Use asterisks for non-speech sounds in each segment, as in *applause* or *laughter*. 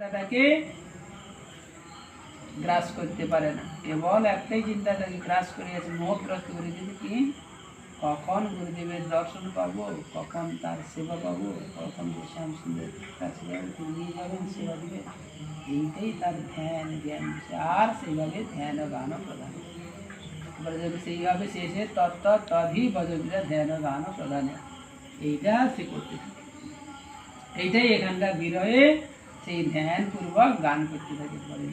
চিন্তাটাকে গ্রাস করতে পারে না। কেবল একটাই চিন্তা তাকে গ্রাস করে আছে মোহগ্রস্ত করে দিয়েছে কি? কখন গুরুদেবের দর্শন পাবো, কখন তার সেবা পাবো, কখন শ্যাম সুন্দর কাছে নিয়ে যাবেন, সেবা দিবে এইটাই তার ধ্যান, জ্ঞান। আর সেইভাবে ধ্যান গান প্রধান এবারে যদি সেইভাবে শেষে তত্ত্ব তদহি ভজবিরা ধ্যান গান প্রধান এইটা সে করতে এইটাই এখানকার বিরহে সেই ধ্যান পূর্বক গান করতে থাকে পরে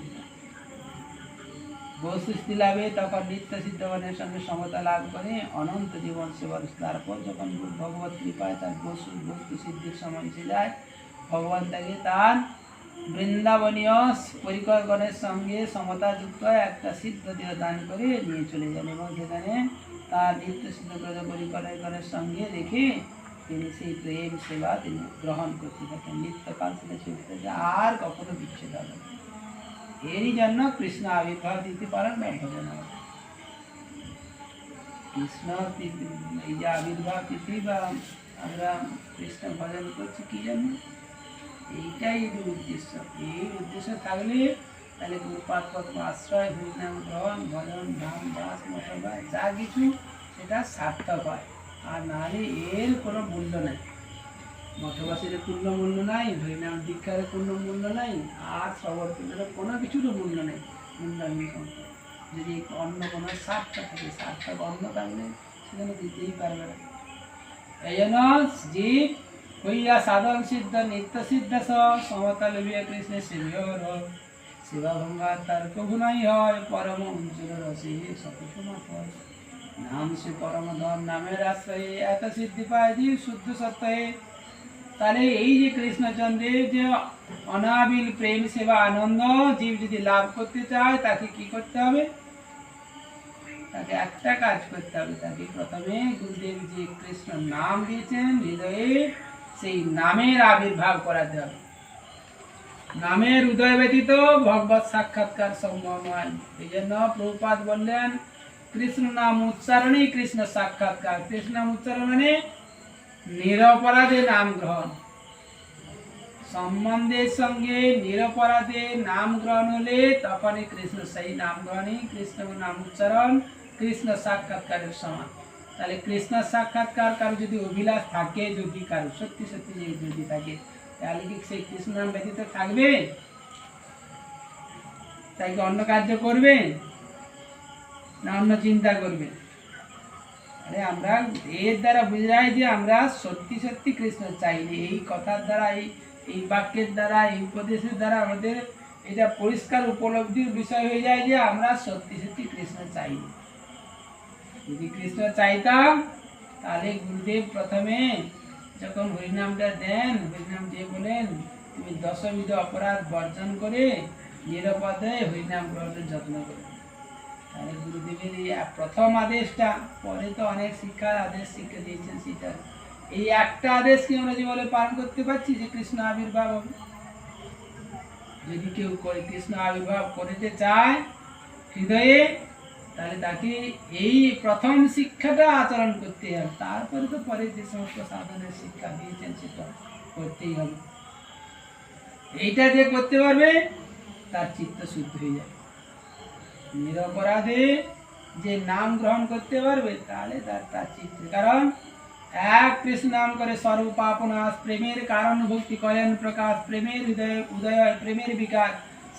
বস্তুস্থিতি লাভে তখন নিত্য সিদ্ধবানের সঙ্গে সমতা লাভ করে অনন্ত জীবন সেবার তারপর যখন ভগবত কৃপায় তার বস্তু বস্তু সিদ্ধির সময় এসে যায়, ভগবান তাকে তার বৃন্দাবনীয় পরিকরগণের সঙ্গে সমতাযুক্ত একটা সিদ্ধ দেহ দান করে নিয়ে চলে যান এবং সেখানে তার নিত্য সিদ্ধ পরিকরগণের সঙ্গে রেখে তিনি সেই প্রেম, সেবা তিনি গ্রহণ করতে থাকেন নিত্যকাল সেটা চলতে আর কখনো বিচ্ছেদ হবে। এরই জন্য কৃষ্ণ আবির্ভাব দিতে পারেন না ভজন। কৃষ্ণ এই যে আবির্ভাব তিথি বা আমরা কৃষ্ণ ভজন করছি, কি জন্য এইটাই এর উদ্দেশ্য এই উদ্দেশ্য থাকলে তাহলে পদ্ম আশ্রয়, হরিনাম, গ্রহণ, ভজন, ধাম, বাস, মশলা যা কিছু, সেটা সার্থক হয় আর নাহলে এর কোনো মূল্য নেই। মঠবাসীর পূর্ণ মূল্য নাই, হরিনাম দীক্ষার পূর্ণ মূল্য নাই, আর সবর কোনো কিছুরও মূল্য নেই। সম্পদ যদি অন্য কোনো স্বার্থ থাকে সার্থক অন্য থাকলে সেখানে দিতেই পারবে না। এই জন্য জীব হইয়া সাধন সিদ্ধ, নিত্য সিদ্ধ সমতল বিয়ে কৃষ্ণের সেবিয়র সেবা ভঙ্গা তার প্রভু নাই হয়, পরম অঞ্চল রসে সতসমা হয় নাম সে পরম ধন নামের আশ্রয়ে এত সিদ্ধি পায় জীব শুদ্ধ সত্য তাহলে এই যে কৃষ্ণচন্দ্রের যে অনাবিল প্রেম, সেবা, আনন্দ, জীব যদি লাভ করতে চায়, তাকে কি করতে হবে? তাকে একটা কাজ করতে হবে। তাকে প্রথমে গুরুদেব যে কৃষ্ণ নাম দিয়েছেন হৃদয়ে, সেই নামের আবির্ভাব করাতে হবে। নামের উদয় ব্যতীত ভগবত সাক্ষাৎকার সম্ভব নয়। এই জন্য প্রভুপাত বললেন কৃষ্ণ নাম উচ্চারণই কৃষ্ণ সাক্ষাৎকার। কৃষ্ণ নাম উচ্চারণ মানে নিরপরাধে নাম গ্রহণ। সম্বন্ধের সঙ্গে নিরপরাধে নাম গ্রহণ হলে তখনই কৃষ্ণ সেই নাম গ্রহণই কৃষ্ণ নাম উচ্চারণ কৃষ্ণ সাক্ষাৎকারের সমান। তাহলে কৃষ্ণ সাক্ষাৎকার কারও যদি অভিলাষ থাকে যদি কারও, সত্যি সত্যি যদি থাকে, তাহলে কি সেই কৃষ্ণ নাম ব্যতীত থাকবে? তাই কি অন্য কার্য করবে? না অন্য চিন্তা করবে। আরে আমরা এর দ্বারা বুঝে যায় যে আমরা সত্যি সত্যি কৃষ্ণ চাইনি এই কথার দ্বারা, এই এই বাক্যের দ্বারা, এই উপদেশের দ্বারা আমাদের এটা পরিষ্কার উপলব্ধির বিষয় হয়ে যায় যে আমরা সত্যি সত্যি কৃষ্ণ চাইনি যদি কৃষ্ণ চাইতাম, তাহলে গুরুদেব প্রথমে যখন হরিনামটা দেন, হরিনাম দিয়ে বলেন, তুমি দশবিধ অপরাধ বর্জন করে নিরাপদে হরিনাম গ্রহণের যত্ন করো। তাহলে গুরুদেবের এই প্রথম আদেশটা, পরে তো অনেক শিক্ষার আদেশ শিক্ষা দিয়েছেন সেটা এই একটা আদেশ কি আমরা জীবনে পালন করতে পারছি যে কৃষ্ণ আবির্ভাব হবে? যদি কেউ করে কৃষ্ণ আবির্ভাব করতে চায় হৃদয়ে, তাহলে তাকে এই প্রথম শিক্ষাটা আচরণ করতে হবে। তারপরে তো পরে যে সমস্ত সাধনের শিক্ষা দিয়েছেন সেটা করতেই হবে। এইটা যে করতে পারবে, তার চিত্ত শুদ্ধ হয়ে যাবে। নিরপরাধে যে নাম গ্রহণ করতে পারবে, তাহলে তার তার চিত্ত কারণ এক কৃষ্ণ নাম করে সর্বপাপনাশ প্রেমের কারণ ভক্তি করেন প্রকাশ, প্রেমের হৃদয় উদয়, প্রেমের বিকাশ।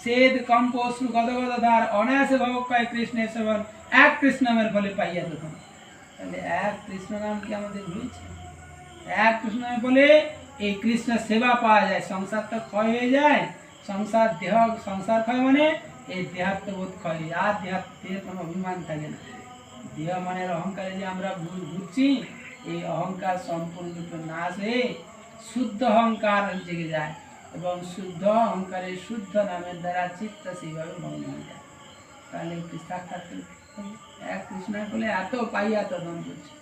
সেদ, কম্প, অশ্রু গদগদার অনায়াসে ভবক্ষয় কৃষ্ণের সেবন, এক কৃষ্ণ নামের ফলে পাইয়া তখন তাহলে এক কৃষ্ণ নাম কি আমাদের হয়েছে এক কৃষ্ণ নামে বলে এই কৃষ্ণ সেবা পাওয়া যায়। সংসার তো ক্ষয় হয়ে যায়। সংসার দেহ, সংসার ক্ষয় মানে এই দেহাত্মবোধ হয়। আর দেহাত্মের কোনো অভিমান থাকে না। দেহ মনের অহংকারে যে আমরা ভুল ঘুরছি এই অহংকার সম্পূর্ণরূপে নাশ হয়ে শুদ্ধ অহংকার জেগে যায় এবং শুদ্ধ অহংকারের শুদ্ধ নামের দ্বারা চিত্ত সেইভাবে ভগ্ন হয়ে যায়। তাহলে সাক্ষাৎ এক কৃষ্ণ বলে এত পাই, এত দম করছে।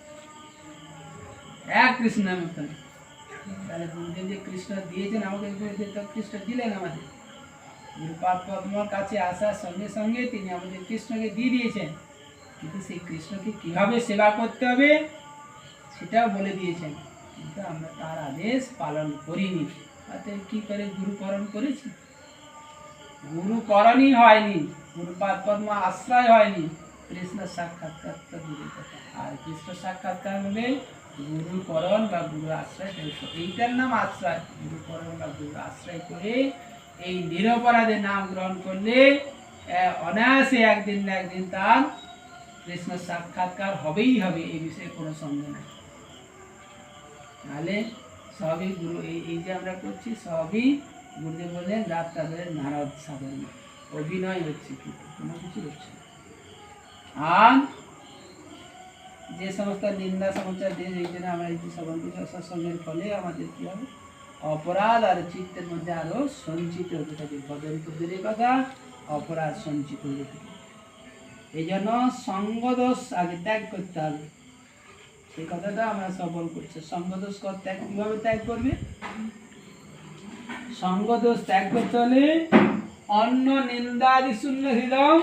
এক কৃষ্ণ ফলে তাহলে গুরুদেব যে কৃষ্ণ দিয়েছেন আমাকে, তো কৃষ্ণ দিলেন আমাদের। গুরুপাদ পদ্মার কাছে আসার সঙ্গে সঙ্গে তিনি আমাদের কৃষ্ণকে দিয়ে দিয়েছেন। কিন্তু সেই কৃষ্ণকে কীভাবে সেবা করতে হবে, সেটাও বলে দিয়েছেন। কিন্তু আমরা তার আদেশ পালন করিনি। কি করে গুরুকরণ করেছি? গুরুকরণই হয়নি গুরুপাদ পদ্ম আশ্রয় হয়নি। কৃষ্ণ সাক্ষাৎকার তো কথা। আর কৃষ্ণ সাক্ষাৎকার হলে গুরুকরণ বা গুরু আশ্রয় এইটার নাম আশ্রয়। গুরুকরণ বা গুরু আশ্রয় করে এই নিরপরাধে নাম গ্রহণ করলে অনায়াসে একদিন না একদিন তার কৃষ্ণ সাক্ষাৎকার হবেই হবে, এই বিষয়ে কোনো সন্দেহ নেই। তাহলে সবই গুরু, এই এই যে আমরা করছি, সবই গুরুদেব বললেন, রাত তাদের নারদ সাধন। অভিনয় হচ্ছে কিন্তু, কোনো কিছু হচ্ছে না। আর যে সমস্ত নিন্দা সমাচার দিয়ে এই জন্য আমরা এই যে সৎসঙ্গের ফলে আমাদের কি হবে? অপরাধ আর চিত্তের মধ্যে আরও সঞ্চিত হতে থাকে। কুদ্দের কথা অপরাধ সঞ্চিত হতে থাকে। এই জন্য সঙ্গদোষ আগে ত্যাগ করতে হবে। সেই কথাটা আমরা সবল করছি। সঙ্গদোষ ত্যাগ কীভাবে ত্যাগ করবে? সঙ্গদোষ ত্যাগ করতে হলে অন্য নিন্দাদি শূন্য হৃদম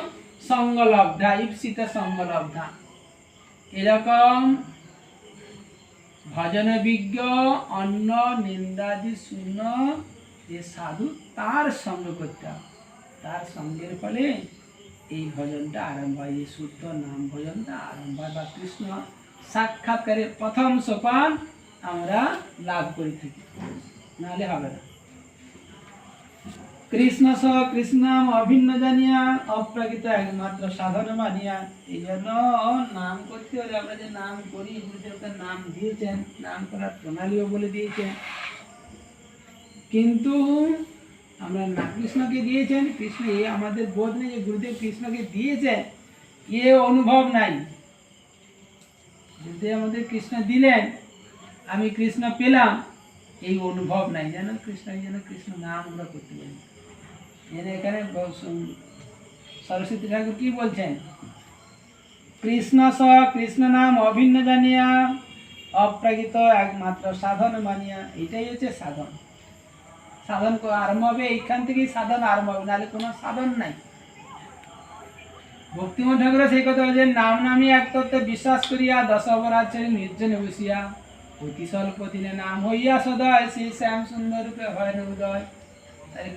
সঙ্গলব্ধা ইপসিত সঙ্গলব্ধা। এরকম ভজন বিজ্ঞ অন্য নিন্দাদি শূন্য, যে সাধু, তার সঙ্গ করতে তার সঙ্গের ফলে এই ভজনটা আরম্ভ হয়। এই শুদ্ধ নাম ভজনটা আরম্ভ হয় বা কৃষ্ণ সাক্ষাৎকারের প্রথম সোপান আমরা লাভ করে থাকি। নাহলে হবে না। কৃষ্ণ স কৃষ্ণাম অভিন্ন জানিয়া, অপ্রাকৃত একমাত্র সাধন মানিয়া। এই জন্য নাম করতে হলে আমরা যে নাম করি, গুরুদেব নাম দিয়েছেন, নাম করার প্রণালীও বলে দিয়েছেন। কিন্তু আমরা না কৃষ্ণকে দিয়েছেন, কৃষ্ণ এ আমাদের বোধ নেই যে গুরুদেব কৃষ্ণকে দিয়েছে এ অনুভব নাই। গুরুদেব আমাদের কৃষ্ণ দিলেন, আমি কৃষ্ণ পেলাম, এই অনুভব নাই। যেন কৃষ্ণ যেন কৃষ্ণ নাম আমরা করতে পারি। যেন এখানে সরস্বতী ঠাকুর কি বলছেন? কৃষ্ণ স কৃষ্ণ নাম অভিন্ন জানিয়া, অপ্রাকৃত একমাত্র সাধন মানিয়া। এটাই হচ্ছে সাধন। সাধন আরম্ভ হবে, এইখান থেকেই সাধন আরম্ভ হবে, নাহলে কোনো সাধন নাই। ভক্তিমোহন ঠাকুর সেই কথা বলছেন, নাম নামী এক তত্ত্বে বিশ্বাস করিয়া দশ অপরাধ নির্জনে বসিয়া, অতি স্বল্প দিনে নাম হইয়া সদয়, সেই শ্যাম সুন্দর রূপে হয় উদয়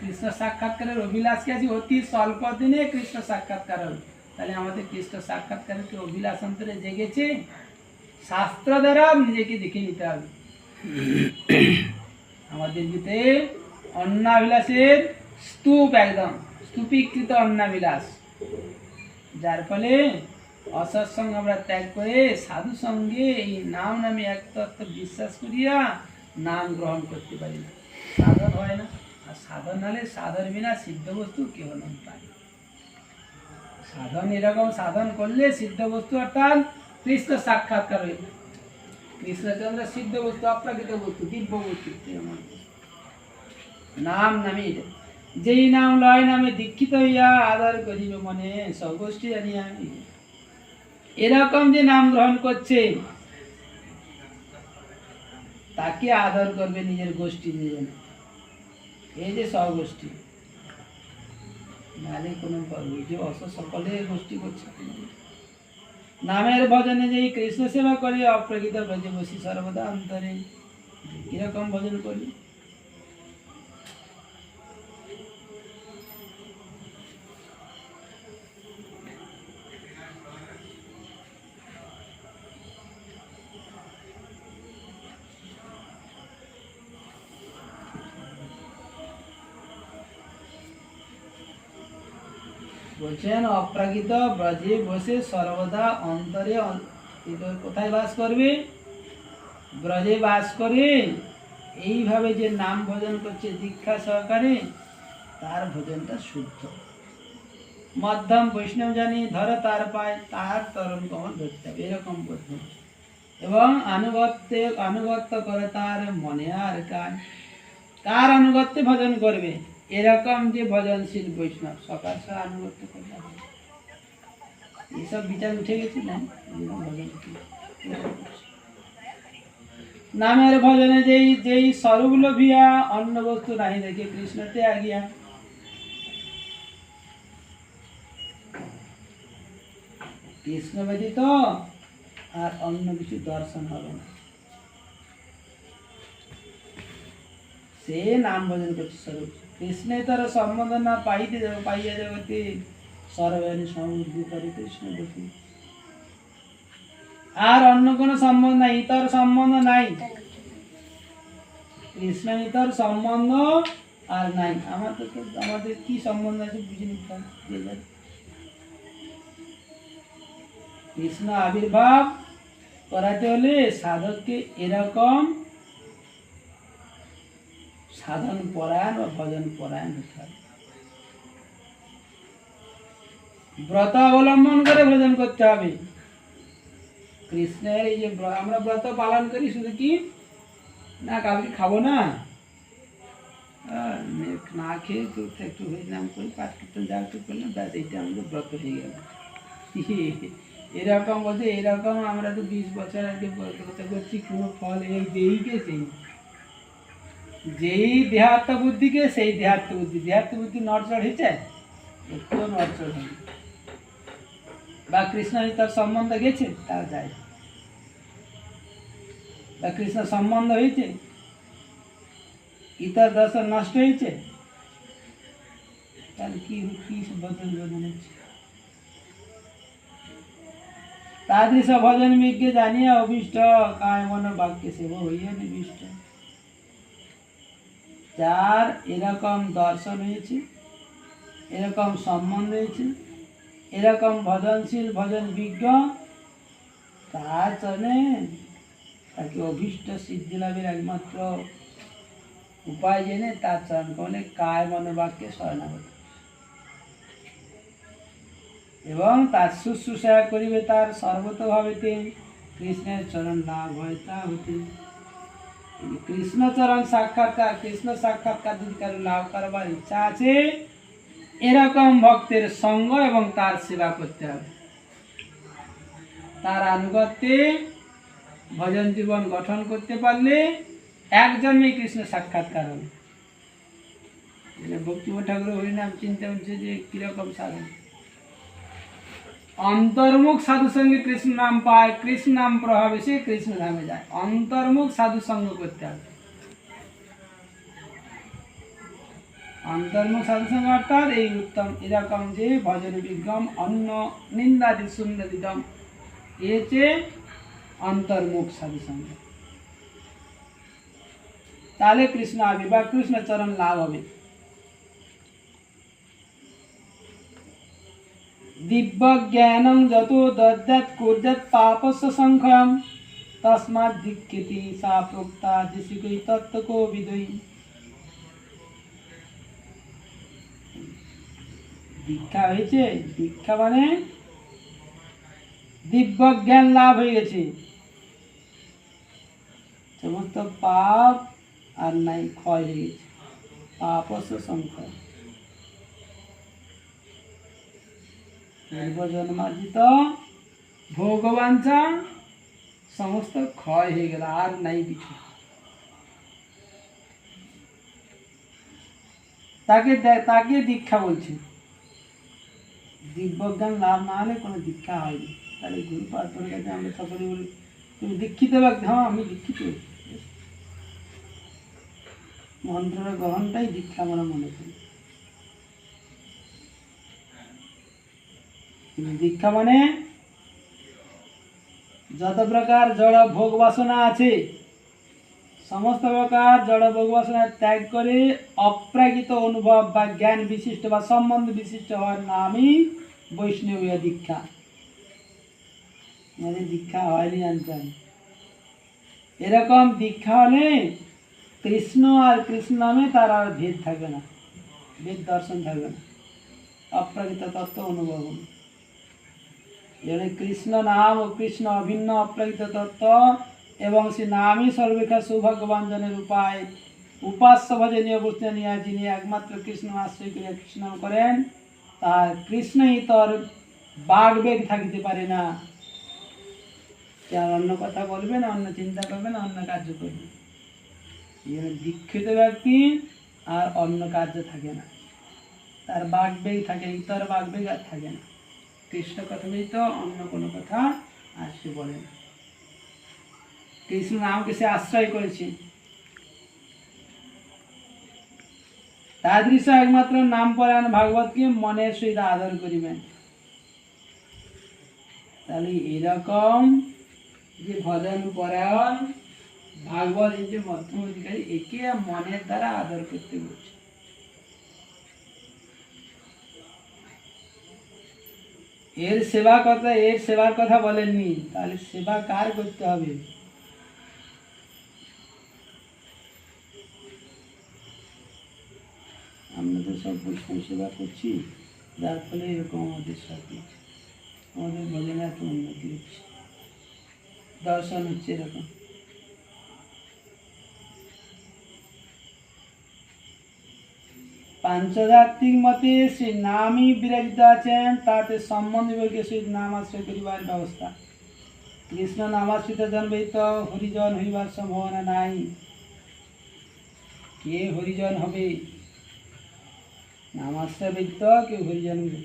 কৃষ্ণ সাক্ষাৎকারের অভিলাষ কি আছে? অতি স্বল্প দিনে কৃষ্ণ সাক্ষাৎকার হবে তাহলে আমাদের কৃষ্ণ সাক্ষাৎকারের কি অভিলাষ অন্তরে জেগেছে। শাস্ত্র দ্বারা নিজেকে দেখে নিতে হবে। আমাদের ভিতরে অন্নাবিলাসের স্তূপ একদম। স্তূপীকৃত অন্নাবিলাস যার ফলে অসৎসঙ্গ আমরা ত্যাগ করে সাধু সঙ্গে এই নাম নামে এক তত্ত্ব বিশ্বাস করিয়া নাম গ্রহণ করতে পারি না। সাধন হয় না। আর সাধন হলে সাধন বিনা সিদ্ধ বস্তু কেউ নাম পায়। সাধন এরকম সাধন করলে সিদ্ধ বস্তু অর্থাৎ কৃষ্ণ সাক্ষাৎকার হইল কৃষ্ণচন্দ্র সিদ্ধ বস্তু, অপ্রাকৃত বস্তু, দিব্য বস্তু নাম নামে। যেই নাম লয় নামে দীক্ষিত হইয়া আদর করিবে মনে সগোষ্ঠী জানিয়া এরকম যে নাম গ্রহণ করছে, তাকে আদর করবে নিজের গোষ্ঠী নিজে। এই যে স্বগোষ্ঠী নাহলে কোনো যে অস সকলে গোষ্ঠী করছে। নামের ভজনে যে কৃষ্ণ সেবা করে, অপ্রকৃত ব্রজে বসি সর্বদা অন্তরে। কীরকম ভজন করবে বলছেন, অপ্রাকৃত ব্রজে বসে সর্বদা অন্তরে অন- কোথায় বাস করবে? ব্রজে বাস করে। এইভাবে যে নাম ভোজন করছে দীক্ষা সহকারে, তার ভজনটা শুদ্ধ। মধ্যম বৈষ্ণব জানি, ধরে তার পায়, তার তরণ কমল ধরতে হবে, এরকম পদ্ধতি এবং আনুগত্যে, আনুগত্য করে তার মনে আর কাজ কার আনুগত্যে ভজন করবে। এরকম যে ভজনশীল বৈষ্ণব, সকাল সকাল আনুগত্য করলে হবে। এইসব বিচার উঠে গেছে নামের ভজনে যেই যেই স্বরূপ লোভিয়া অন্য বস্তু নাহি দেখে কৃষ্ণতে আগিয়া কৃষ্ণ ব্যতীত আর অন্য কিছু দর্শন হবে না। সে নাম ভজন করছে স্বরূপ। কৃষ্ণেতর সম্বন্ধ না পাইতে পাইয়া জগতে সর্বাণী সমৃদ্ধি করে কৃষ্ণ দেখি। আর অন্য কোনো সম্বন্ধ নাই, ইতর সম্বন্ধ নাই। কৃষ্ণ ইতর সম্বন্ধ আর নাই। আমাদের আমাদের কি সম্বন্ধ আছে বুঝে নিতে কৃষ্ণ আবির্ভাব করাতে হলে সাধককে এরকম সাধন পরায়ণ বা ভজন পরায়ণ হতে হবে। ব্রত অবলম্বন করে ভজন করতে হবে। কৃষ্ণের এই যে আমরা ব্রত পালন করি শুধু কি? না, কালকে খাব না। না খেয়ে একটু হরিনাম করি পাঠ কীর্তন যা একটু করলাম, ব্যাস, এইটা আমাদের ব্রত হয়ে গেল। *laughs* এরকম বলতে এরকম আমরা তো বিশ বছর আগে ব্রত কথা করছি, কোনো ফল এই যেইকে সেই? যেই দেহাত্ম বুদ্ধিকে, সেই দেহাত্ম বুদ্ধি। দেহাত্ম বুদ্ধি নড়চড় হয়েছে একটু নড়চড় হয়নি। বা কৃষ্ণ তার সম্বন্ধ গেছে তার যায়। বা কৃষ্ণ সম্বন্ধ হয়েছে ইতার দর্শন নষ্ট হয়েছে তাহলে কি কি বদল বদল হচ্ছে? তাদৃশ ভজন বিজ্ঞ জানিয়া অভিষ্ট, কায় মন বাক্যে সেব হইয়া নিবিষ্ট। যার এরকম দর্শন হয়েছে, এরকম সম্বন্ধ হয়েছে, এরকম ভজনশীল ভজন বিজ্ঞ, তার চরণে তাকে অভীষ্ট সিদ্ধি লাভের একমাত্র উপায় জেনে তার চরণ কমলে কায় মনোবাক্যে শরণাগত এবং তার শুশ্রূষা করিবে তার সর্বতভাবেতে কৃষ্ণের চরণ লাভ হয় তা হতে। কৃষ্ণচরণ সাক্ষাৎকার, কৃষ্ণ সাক্ষাৎকার যদি কারও লাভ করবার ইচ্ছা আছে, এরকম ভক্তের সঙ্গ এবং তার সেবা করতে হবে। তার আনুগত্যে ভজন জীবন গঠন করতে পারলে একজন্মেই কৃষ্ণ সাক্ষাৎকার হবে। ভক্তিম ঠাকুর হরিনাম চিন্তা হচ্ছে যে কীরকম সাধন। অন্তর্মুখ সাধু সঙ্গে কৃষ্ণ নাম পায়, কৃষ্ণ নাম প্রভাবে সে কৃষ্ণ ধামে যায়। অন্তর্মুখ সাধু সঙ্গ করতে হবে। অন্তর্মুখ সাধু সঙ্গ অর্থাৎ এই উত্তম এরকম যে ভজন বিজ্ঞম অন্য নিন্দাদি সুন্দরিদম এতে অন্তর্মুখ সাধু সঙ্গ। তাহলে কৃষ্ণ আবির্ভাব, কৃষ্ণ চরণ লাভ হবে। দিব্য জ্ঞানং যত দদ্যাৎ কোর্যাৎ পাপস্য সংখ্যম। তস্মাৎ ধিক্ষেতি সা প্রোক্তা দিশিকই তত্ত্বকো বিদয়ী দীক্ষা হয়েছে? দীক্ষা মানে? দিব্য জ্ঞান লাভ হয়ে গেছে। সমস্ত পাপ আর নাই, ক্ষয় হয়ে গেছে। পাপস্য সংখ্যা। পূর্বজন্মার্জিত ভোগবাঞ্ছা সমস্ত ক্ষয় হয়ে গেল, আর নাই কিছু। তাকে তাকে দীক্ষা বলছে। দিব্যজ্ঞান লাভ না হলে কোনো দীক্ষা হয়নি তাহলে গুরু পার্থনের কাছে সকলে বলি, তুমি দীক্ষিত হ্যাঁ আমি দীক্ষিত। মন্ত্রের গ্রহণটাই দীক্ষা আমরা মনে করি। দীক্ষা মানে যত প্রকার জড় ভোগ বাসনা আছে, সমস্ত প্রকার জড় ভোগ বাসনা ত্যাগ করে অপ্রাকৃত অনুভব বা জ্ঞান বিশিষ্ট বা সম্বন্ধ বিশিষ্ট হওয়ার নামই বৈষ্ণবীয় দীক্ষা। মানে দীক্ষা হয়নি জানতেন এরকম দীক্ষা হলে কৃষ্ণ আর কৃষ্ণ নামে তার আর ভেদ থাকবে না, ভেদ দর্শন থাকবে না। অপ্রাকৃত তত্ত্ব অনুভব হবে। যেখানে কৃষ্ণ নাম ও কৃষ্ণ অভিন্ন অপ্রাকৃত তত্ত্ব এবং সে নামই সর্বেক্ষা সৌভাগ্যবাঞ্জনের উপায়, উপাস্য ভজনীয় বস্তু নিয়ে যিনি একমাত্র কৃষ্ণ আশ্রয় করে কৃষ্ণ করেন তার কৃষ্ণই তোর বাগবেগ থাকিতে পারে না। আর অন্য কথা বলবে না, অন্য চিন্তা করবে না, অন্য কার্য করবে দীক্ষিত ব্যক্তি আর অন্য কার্য থাকে না। তার বাগবেগ থাকে, ইতর বাগবেগ আর থাকে না। কৃষ্ণ কথা ব্যতীত অন্য কোনো কথা আর সে বলে না। কৃষ্ণ নামকে সে আশ্রয় করেছে। তাদৃশ একমাত্র নাম পরায়ণ ভাগবতকে মনের সহিত আদর করিবেন। তাহলে এরকম যে ভজন পরায়ণ ভাগবত যে মধ্যম অধিকারী, একে মনের দ্বারা আদর করতে বলছে। এর সেবা কথা, এর সেবার কথা বলেননি। তাহলে সেবা কার করতে হবে? আমরা তো সব বৈষ্ণব সেবা করছি, যার ফলে এরকম আমাদের সব আমাদের ভজনে এত উন্নতি হচ্ছে দর্শন হচ্ছে এরকম। পাঞ্চজাতিক মতে শ্রী নামই বিরাজিত আছেন তাতে সম্বন্ধ বিভাগে শ্রী নাম আশ্রয় করিবার ব্যবস্থা। কৃষ্ণ নামাশ্রিত জন্মিত, হরিজন হইবার সম্ভাবনা নাই। কে হরিজন হবে? নামাশ্রয় ব্যক্ত কেউ হরিজন হবে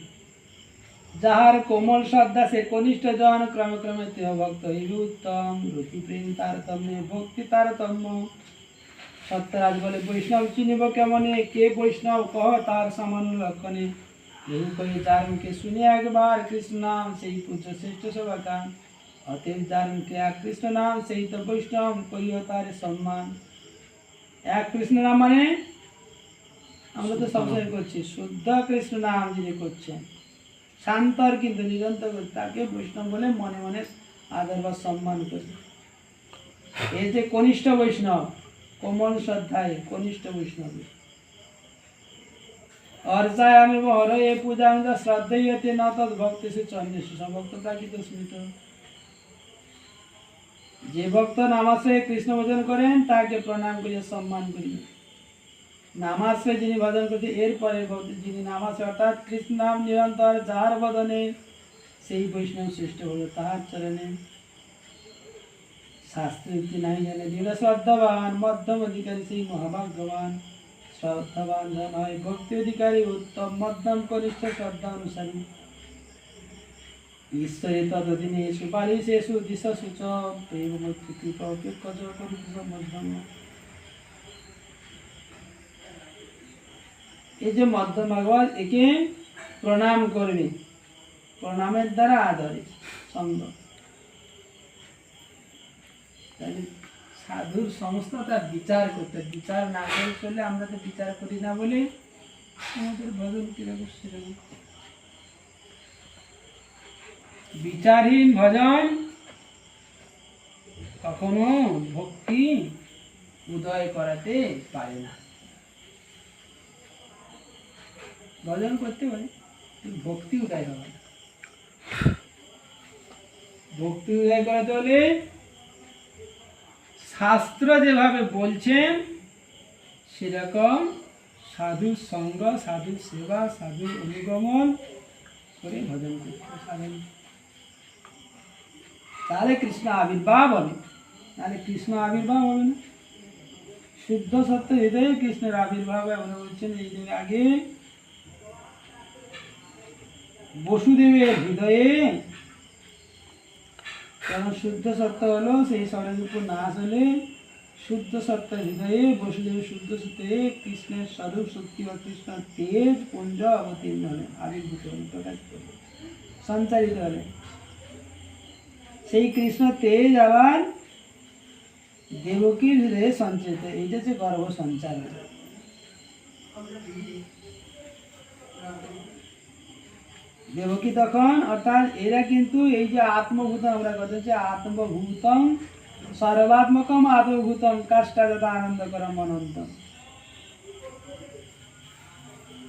যাহার কোমল শ্রদ্ধা, সে কনিষ্ঠ জন, ক্রমে ক্রমে তেহ ভক্ত হইবে। উত্তম, রতি প্রেম তারতম্য, ভক্তি তারতম্য। সত্যরাজ বলে, বৈষ্ণব চিনিব কেমনে? কে বৈষ্ণব? কহ তার সামান্য লক্ষণে। এই কই যার শুনে একবার কৃষ্ণ নাম, সেই পূজ্য শ্রেষ্ঠ সবাকান অতএব যার মুখে এক কৃষ্ণ নাম, সেই তো বৈষ্ণব, করিও তার সম্মান। এক কৃষ্ণ নাম মানে? আমরা তো সবসময় করছি, শুদ্ধ কৃষ্ণ নাম যিনি করছেন। শান্তর কিন্তু নিরন্তর তাকে বৈষ্ণব বলে মনে মনে আদর বা সম্মান করছে এই যে কনিষ্ঠ বৈষ্ণব কোমল শ্রদ্ধায় কনিষ্ঠ বৈষ্ণব। ন তৎ ভক্তি সে স্মৃত যে ভক্ত নামাশ্রয়ে কৃষ্ণ ভজন করেন তাকে প্রণাম করিয়া সম্মান করিবেন নামাশ্রয় যিনি ভজন করছে এরপরে যিনি নামাশ্রয় অর্থাৎ কৃষ্ণ নাম নিরন্তর যাহার বদনে, সেই বৈষ্ণব শ্রেষ্ঠ হল তাহার চরণে। শাস্ত্রীতি নাই জানে দৃঢ় শ্রদ্ধাবান, মধ্যম অধিকারী সেই মহাভাগ্যবান। শ্রদ্ধাবান জন হয়, ভক্তি অধিকারী উত্তম, মধ্যম কনিষ্ঠ শ্রদ্ধা অনুসারী। ঈশ্বরে ততদিনে সুপারিশেষু দিশ সূচ প্রেম মৈত্রী কৃপা অপেক্ষজ করিত মধ্যম এই যে মধ্যম ভগবান, একে প্রণাম করবে। প্রণামের দ্বারা আদরে, সঙ্গ। তাহলে সাধুর সমস্ত তার বিচার করতে বিচার না করে চলে আমরা তো বিচার করি না বলে আমাদের ভজন কীরকম সেরকম বিচারহীন ভজন, কখনো ভক্তি উদয় করাতে পারে না। ভজন করতে পারে ভক্তি উদয় হবে ভক্তি উদয় করাতে হলে শাস্ত্র যেভাবে বলছেন, সেরকম সাধুর সঙ্গ, সাধুর সেবা, সাধুর অনুগমন করে ভজন করতে সাধন। তাহলে কৃষ্ণ আবির্ভাব হবে। তাহলে কৃষ্ণ আবির্ভাব হবে না। শুদ্ধ, সত্য হৃদয়ে কৃষ্ণের আবির্ভাব আমরা বলছেন। এই যে আগে বসুদেবের হৃদয়ে কারণ শুদ্ধ সত্য হলো? সেই স্বরের উপর নাশ হলে শুদ্ধ সত্য হৃদয়ে বসুদেবের শুদ্ধ সত্যে কৃষ্ণের স্বরূপ শক্তি বা কৃষ্ণ তেজ পুঞ্জ অবতীর্ণ হলে, আবির্ভূত হলে, প্রকাশ সঞ্চারিত হলে। সেই কৃষ্ণ তেজ আবার দেবকীর হৃদয়ে সঞ্চারিত, এইটা হচ্ছে গর্ভ সঞ্চার দেবকী তখন, অর্থাৎ এরা কিন্তু এই যে আত্মভূত আমরা কথা হচ্ছে আত্মভূতম, সর্বাত্মকম আত্মভূতম কাষ্টা যথা আনন্দ করম অনন্তম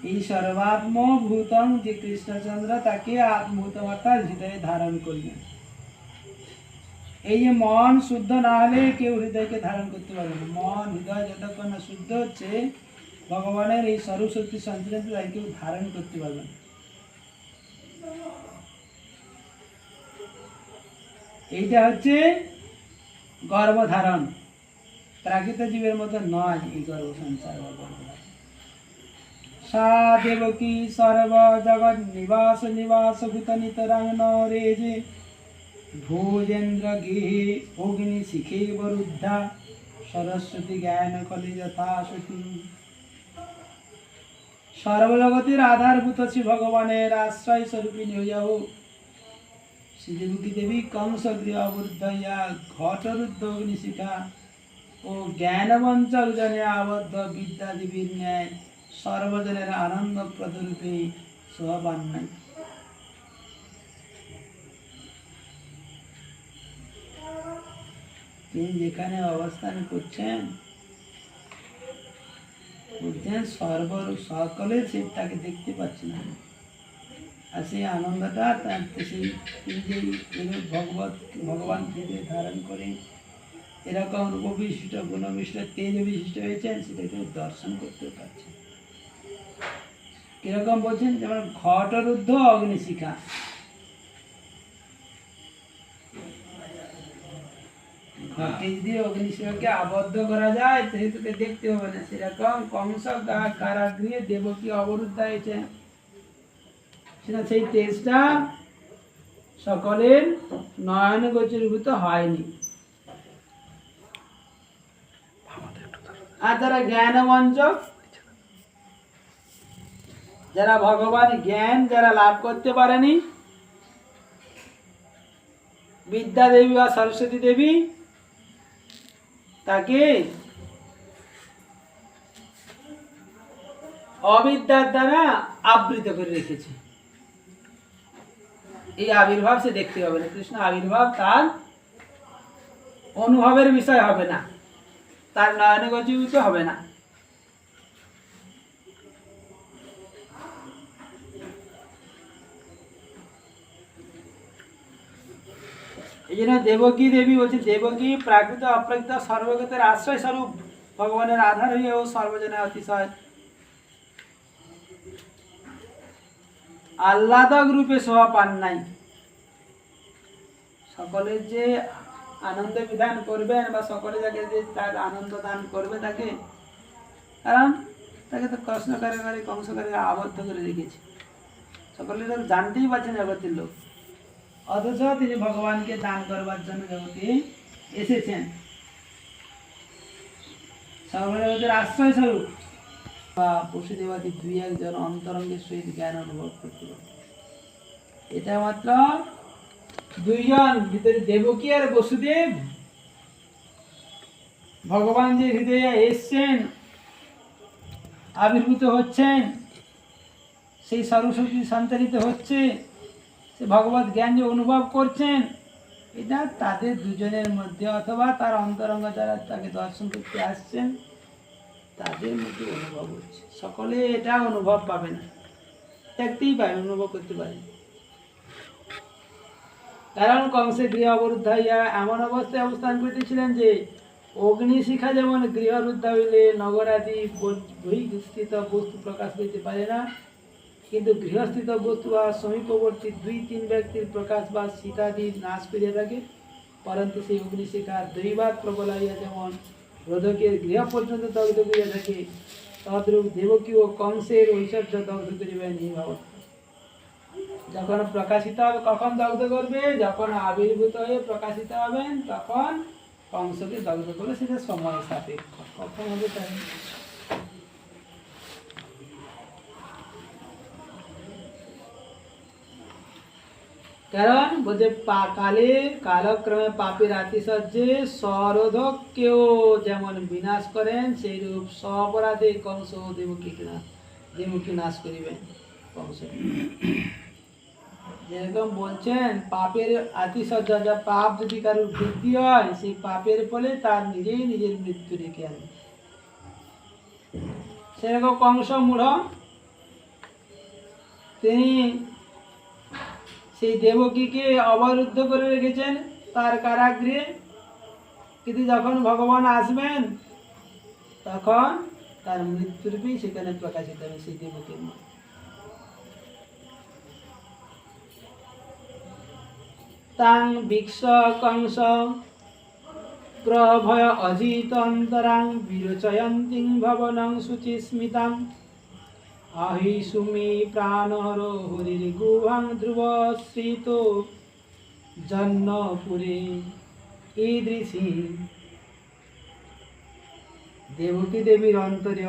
এই সর্বাত্মভূতম যে কৃষ্ণচন্দ্র, তাকে আত্মভূতম অর্থাৎ হৃদয়ে ধারণ করলেন। এই যে মন শুদ্ধ না হলে কেউ হৃদয়কে ধারণ করতে পারবে না। মন, হৃদয় যতক্ষণ না শুদ্ধ হচ্ছে, ভগবানের এই সর্বশক্তি সঞ্চালিত তাকে কেউ ধারণ করতে পারবে না। এইটা হচ্ছে গর্ভধারণ। প্রাকৃত জীবের মতো নয় এই গর্ভ সঞ্চার বা গর্ভধারণ। সা দেবকী সর্ব নিবাস নিবাস ভূত নিতরাং রে যে ভোজেন্দ্র গৃহে অগ্নি শিখে বরুদ্ধা সরস্বতী জ্ঞান কলে যথা সতী সর্বজগতের আধারভূত শ্রী ভগবানের আশ্রয় স্বরূপিণী হইয়া হোক শ্রীদেবী দেবী কংস গৃহ বুদ্ধয়া ঘটরুদ্ধ অগ্নিশিখা ও জ্ঞানবঞ্চক জনে আবদ্ধ বিদ্যা দেবীর ন্যায় সর্বজনের আনন্দ প্রদরূপে শোভাবান নাই তিনি যেখানে অবস্থান করছেন বলছেন সর্ব সকলের সে তাকে দেখতে পাচ্ছে না আর সেই আনন্দটা তার সেই এরূপ ভগবত ভগবান হৃদয়ে ধারণ করে এরকম রূপবিশিষ্ট, গুণবিশিষ্ট তেজ বিশিষ্ট হয়েছেন সেটা কেউ দর্শন করতে পারছে। কীরকম বলছেন? যেমন ঘটরুদ্ধ অগ্নিশিখা। যদি অগ্নিশিখাকে আবদ্ধ করা যায় সেহেতু তো দেখতে হবে না। সেরকম কংস কারাগৃহে দেবকী অবরুদ্ধ হয়েছে। সেটা সেই তেজটা সকলের নয়ন গোচরীভূত হয়নি। আর যারা জ্ঞানবঞ্চক যারা ভগবান জ্ঞান যারা লাভ করতে পারেনি বিদ্যা দেবী বা সরস্বতী দেবী, তাকে অবিদ্যার দ্বারা আবৃত করে রেখেছে। এই আবির্ভাব সে দেখতে হবে না। কৃষ্ণ আবির্ভাব তার অনুভবের বিষয় হবে না। তার নয়নে গজীবিত হবে না। এই জন্য দেবকী দেবী বলছে, দেবকী, প্রাকৃত, অপ্রাকৃত, সর্বগতের আশ্রয় স্বরূপ ভগবানের আধার হয়ে ও সর্বজনের অতিশয়। আহ্লাদক রূপে শোভা পান নাই। সকলের যে আনন্দ বিধান করবেন বা সকলে যাকে যে তার আনন্দ দান করবে তাকে, কারণ তাকে তো কৃষ্ণকারে কারে কংসকারে আবদ্ধ করে রেখেছে। সকলে তো জানতেই পারছেন জগতের লোক। অথচ তিনি ভগবানকে দান করবার জন্য জগতে এসেছেন। সর্বজগতের আশ্রয় স্বরূপ বা পশুদেবাদি দুই একজন অন্তরঙ্গের সহিত জ্ঞান অনুভব করতে পারে এটা মাত্র দুইজন ভিতরে দেবকী আর বসুদেব। ভগবান যে হৃদয়ে এসছেন, আবির্ভূত হচ্ছেন, সেই সরস্বতী সঞ্চালিত হচ্ছে, সে ভগবত জ্ঞান যে অনুভব করছেন, এটা তাদের দুজনের মধ্যে অথবা তার অন্তরঙ্গ যারা তাকে দর্শন করতে আসছেন তাদের মধ্যে অনুভব হচ্ছে। সকলে এটা অনুভব পাবে না। দেখতেই পাবে অনুভব করতে পারে কারণ কংসে গৃহ অবরুদ্ধ হইয়া এমন অবস্থায় অবস্থান করিতেছিলেন যে, অগ্নিশিখা যেমন গৃহরুদ্ধ হইলে নগরাদি বহিস্থিত বস্তু প্রকাশ করিতে পারে না, কিন্তু গৃহস্থিত বস্তু বা সমীপবর্তী দুই তিন ব্যক্তির প্রকাশ বা সীতাদি নাশ করিয়া থাকে, পরন্তু সেই অগ্নিশিখার দৈবাত প্রবল হইয়া যেমন রোধকের গৃহ পর্যন্ত দগ্ধ করিয়া থাকে। তদ্রূপ দেবকী ও কংসের ঐশ্বর্য দগ্ধ এই ভাবত যখন প্রকাশিত হবে, কখন দগ্ধ করবে? যখন আবির্ভূত হয়ে প্রকাশিত হবেন, তখন কংসকে দগ্ধ করলে সেটা সময় সাপেক্ষ। কখন হবে তাই? কারণ বলছে কালে, কালক্রমে পাপের আতিশয্যে সরোধককেও যেমন বিনাশ করেন সেই রূপ সপরাধে কংস দেবকী দেবকী নাশ করিবেন কংস যেরকম বলছেন, পাপের আতিশয্যা যা পাপ যদি কারোর বৃদ্ধি হয়, সেই পাপের ফলে তার নিজেই নিজের মৃত্যু ডেকে আনে। সেরকম কংস মূঢ়। তিনি সেই দেবকীকে অবরুদ্ধ করে রেখেছেন তার কারাগৃহে। কিন্তু যখন ভগবান আসবেন, তখন তার মৃত্যুরূপেই সেখানে প্রকাশিত হবে সেই দেবকীর মা তাং ভিক্ষ কংস প্রভয় অজিতন্তরাং বিরচয়ন্তিং ভবনং শুচিস্মিতাং আহি সুমি প্রাণর হরির গুহাং ধ্রুব শ্রীত জন্মপুরে ঈদৃশী। দেবকী দেবীর অন্তরে